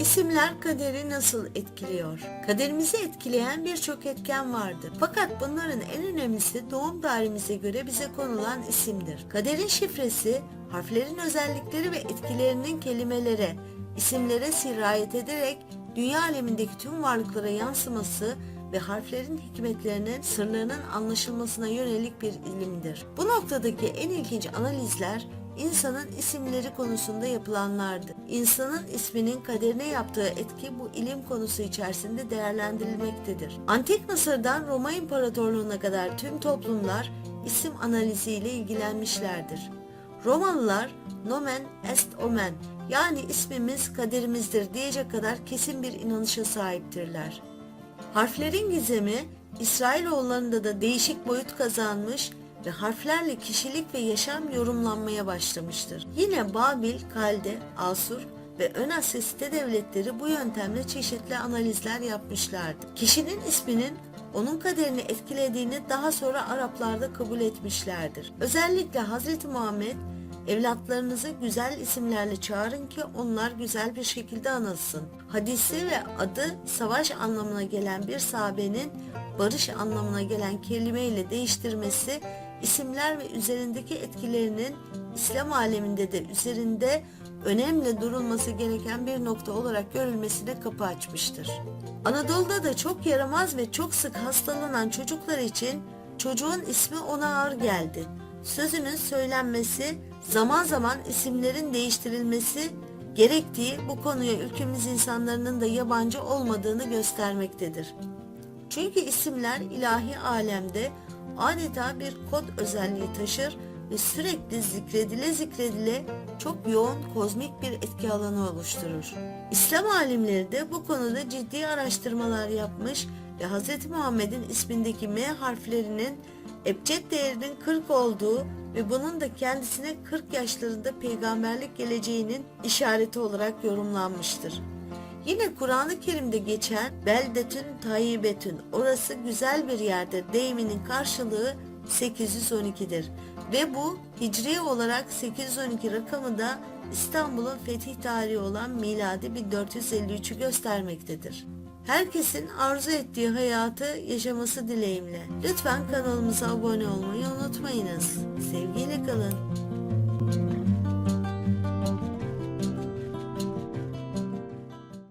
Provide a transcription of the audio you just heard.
İsimler kaderi nasıl etkiliyor? Kaderimizi etkileyen birçok etken vardır. Fakat bunların en önemlisi doğum tarihimize göre bize konulan isimdir. Kaderin şifresi, harflerin özellikleri ve etkilerinin kelimelere, isimlere sirayet ederek dünya alemindeki tüm varlıklara yansıması ve harflerin hikmetlerinin sırlarının anlaşılmasına yönelik bir ilimdir. Bu noktadaki en ilginç analizler insanın isimleri konusunda yapılanlardı. İnsanın isminin kaderine yaptığı etki bu ilim konusu içerisinde değerlendirilmektedir. Antik Mısır'dan Roma İmparatorluğu'na kadar tüm toplumlar isim analiziyle ilgilenmişlerdir. Romalılar nomen est omen yani ismimiz kaderimizdir diyecek kadar kesin bir inanışa sahiptirler. Harflerin gizemi İsrailoğullarında da değişik boyut kazanmış harflerle kişilik ve yaşam yorumlanmaya başlamıştır. Yine Babil, Kalde, Asur ve Ön Asya site devletleri bu yöntemle çeşitli analizler yapmışlardı. Kişinin isminin onun kaderini etkilediğini daha sonra Araplarda kabul etmişlerdir. Özellikle Hz. Muhammed Evlatlarınızı güzel isimlerle çağırın ki onlar güzel bir şekilde anılsın. Hadisi ve adı savaş anlamına gelen bir sahabenin barış anlamına gelen kelime ile değiştirmesi isimler ve üzerindeki etkilerinin İslam aleminde de üzerinde önemli durulması gereken bir nokta olarak görülmesine kapı açmıştır. Anadolu'da da çok yaramaz ve çok sık hastalanan çocuklar için çocuğun ismi ona ağır geldi. Sözünün söylenmesi, zaman zaman isimlerin değiştirilmesi gerektiği bu konuya ülkemiz insanların da yabancı olmadığını göstermektedir. Çünkü isimler ilahi alemde adeta bir kod özelliği taşır ve sürekli zikredile zikredile çok yoğun kozmik bir etki alanı oluşturur. İslam alimleri de bu konuda ciddi araştırmalar yapmış ve Hz. Muhammed'in ismindeki M harflerinin ebced değerinin 40 olduğu ve bunun da kendisine 40 yaşlarında peygamberlik geleceğinin işareti olarak yorumlanmıştır. Yine Kur'an-ı Kerim'de geçen beldetün tayyibetün orası güzel bir yerde deyiminin karşılığı 812'dir. Ve bu hicri olarak 812 rakamı da İstanbul'un fetih tarihi olan miladi 1453'ü göstermektedir. Herkesin arzu ettiği hayatı yaşaması dileğimle. Lütfen kanalımıza abone olmayı unutmayınız. Sevgiyle kalın.